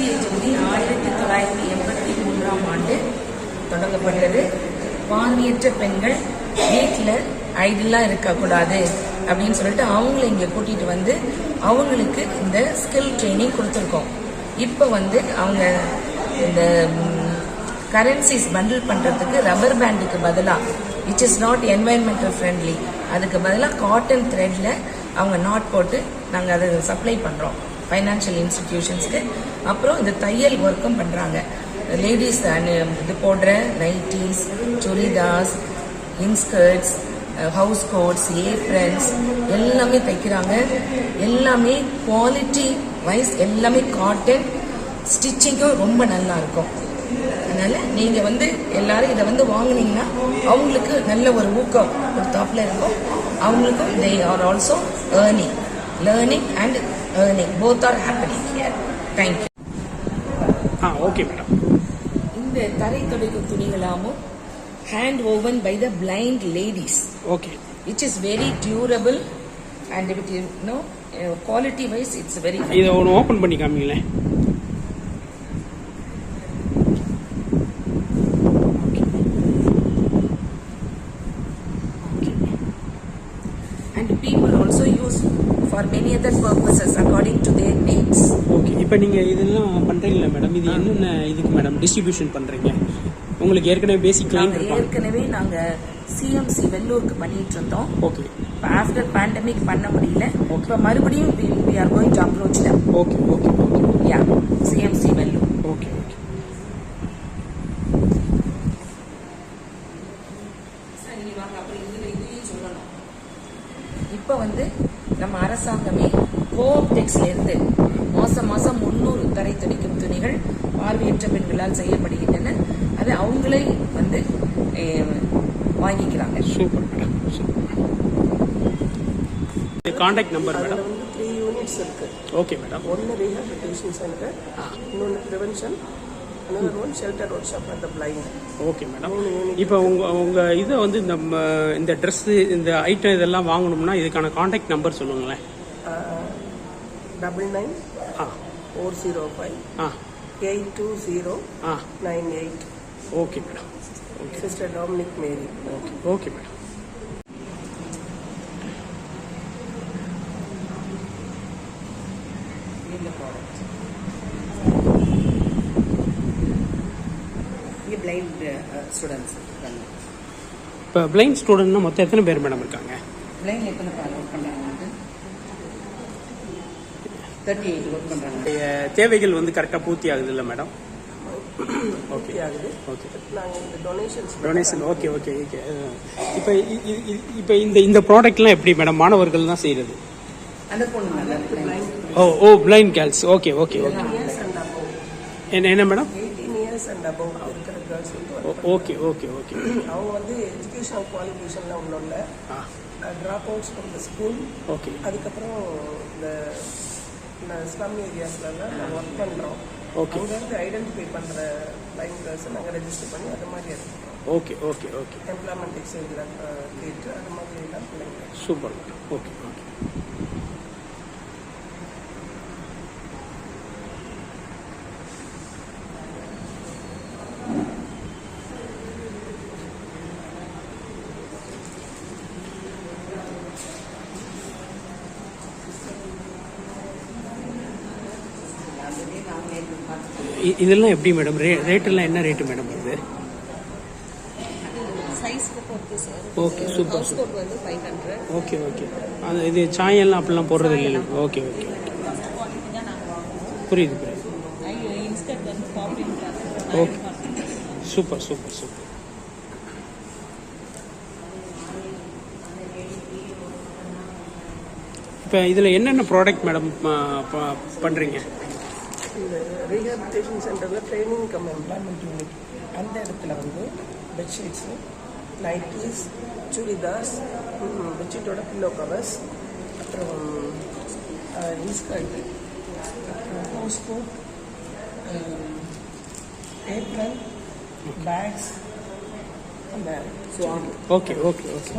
மத்திய தொகுதி ஆயிரத்தி தொள்ளாயிரத்தி எண்பத்தி மூன்றாம் ஆண்டு தொடங்கப்பட்டது. பார்வையற்ற பெண்கள் வீட்டில் ஐடியெல்லாம் இருக்கக்கூடாது அப்படின்னு சொல்லிட்டு அவங்கள இங்கே கூட்டிகிட்டு வந்து அவங்களுக்கு இந்த ஸ்கில் ட்ரைனிங் கொடுத்துருக்கோம். இப்போ வந்து அவங்க இந்த கரன்சிஸ் பண்டில் பண்ணுறதுக்கு ரப்பர் பேண்டுக்கு பதிலாக which is not environmental friendly அதுக்கு பதிலாக காட்டன் த்ரெட்டில் அவங்க நாட் போட்டு நாங்கள் அதை சப்ளை பண்ணுறோம் ஃபைனான்ஷியல் இன்ஸ்டிடியூஷன்ஸ்க்கு அப்புறம் இந்த தையல் ஒர்க்கும் பண்ணுறாங்க லேடிஸ் இது போடுற nighties churidars inskirts house coats aprons எல்லாமே தைக்கிறாங்க. எல்லாமே குவாலிட்டி வைஸ் எல்லாமே காட்டன் ஸ்டிச்சிங்கும் ரொம்ப நல்லா இருக்கும். அதனால நீங்க வந்து எல்லாரும் இதை வந்து வாங்கினீங்கன்னா அவங்களுக்கு நல்ல ஒரு ஊக்கம் ஒரு தாப்பில் இருக்கும். அவங்களுக்கும் they are also earning learning and earning both are happening here thank you ah okay madam இந்த தரை துடைக்கும் துணிகளாமும் hand woven by the blind ladies okay which is very durable and it is you know uh, quality wise it's very இதை ஒன்று open பண்ணி காமிங்களேன். இப்போ நீங்கள் இதெல்லாம் பண்ணுறீங்களா மேடம் இது என்னென்ன இதுக்கு மேடம் டிஸ்ட்ரிபியூஷன் பண்ணுறீங்க உங்களுக்கு ஏற்கனவே பேசிக் கிளைண்ட் ஏற்கனவே நாங்க சிஎம்சி வெள்ளூருக்கு பண்ணிட்டு இருந்தோம். ஓகே ஆஃப்டர் பேண்டமிக் பண்ண முடியல. இப்ப மறுபடியும் we are going to approach them. Okay okay okay yeah CMC Vellore. Okay okay இப்போ வந்து நம்ம அரசாங்கமே கோஆப்டெக்ஸ்ல இருந்து மாசம் மாசம் முன்னூறு தரை துடைக்கும் துணிகள் பார்வையற்ற பெண்களால் செய்யப்படுகின்றன. அதை அவங்களே வந்து வாங்கிக்கிறாங்க. Super madam super. Contact number madam? Three units இருக்கு. Okay madam. ஒன்று ரீஹாபிலிட்டேஷன் சென்டர் இன்னொன்று prevention another one shelter workshop at the blind okay madam இப்போ உங்கள் உங்கள் இதை வந்து இந்த ம- இந்த ட்ரெஸ்ஸு இந்த ஐட்டம் இதெல்லாம் வாங்கணும்னா இதுக்கான காண்டாக்ட் நம்பர் சொல்லுங்களேன். Double nine ah. Four zero five ah. Eight two zero ah. Nine eight okay madam sister Dominic Mary okay okay madam இந்த ப்ராடக்ட் இது பிளைண்ட் ஸ்டூடெண்ட்ஸ் இப்போ பிளைண்ட் ஸ்டூடெண்ட்னா மொத்தம் எத்தனை பேர் மேடம் இருக்காங்க? பிளைண்ட் எத்தனை பேர் ஒர்க் பண்ணுறாங்க தேர்ட்டி எயிட் ஒர்க் பண்ணுறாங்க தேவைகள் வந்து கரெக்டாக பூர்த்தி ஆகுது. இல்லை மேடம் ஓகே ஆகுது okay donation okay okay okay இப்போ இப்போ இந்த இந்த ப்ராடக்ட்லாம் எப்படி மேடம் மாணவர்கள் தான் செய்கிறது ஓ ஓ blind girls okay okay okay என்ன என்ன madam eighteen years and above இருக்கிற கேர்ள்ஸ் வந்து ஓகே ஓகே ஓகே. அவங்க வந்து எஜுகேஷனல் குவாலிஃபிகேஷன்ல ஒன்றும் இல்லை. Dropouts from the school okay. அதுக்கப்புறம் இந்த இந்த ஸ்லம் ஏரியாஸ்லலாம் நாங்கள் ஒர்க் பண்ணுறோம் Okay. அங்கேருந்து ஐடென்டிஃபை பண்ணுற லைன் கேர்ள்ஸை நாங்கள் ரெஜிஸ்டர் பண்ணி அது மாதிரி எடுத்துக்கிறோம் ஓகே ஓகே ஓகே. எம்ப்ளாய்மெண்ட் எக்ஸ்சேஞ்சில் கேட்டு அது மாதிரி எல்லாம் பிள்ளைங்க சூப்பர் ஓகே ஓகே. இதெல்லாம் எப்படி மேடம்? ரே ரேட்டெல்லாம் என்ன ரேட்டு மேடம் வருது? Sir okay super hundred okay okay அது இது சாயம்லாம் அப்படிலாம் போடுறது இல்லை ஓகே ஓகே புரியுது புரியுது. ஓகே சூப்பர் சூப்பர் சூப்பர் இப்போ இதில் என்னென்ன ப்ராடக்ட் மேடம் பண்ணுறீங்க இந்த ரீஹாபிலிட்டேஷன் சென்டரில் ட்ரைனிங் கம் எம்ப்ளாய்மெண்ட் யூனிட் அந்த இடத்துல வந்து பெட்ஷீட்ஸு நைட்டிஸ் சுடிதார்ஸ் பெட்ஷீட்டோட பில்லோ கவர்ஸ் அப்புறம் இன்ஸ்கர்ட்டு அப்புறம் ஹவுஸ் கோட் ஏப்ரன் பேக்ஸ் அந்த ஓகே ஓகே ஓகே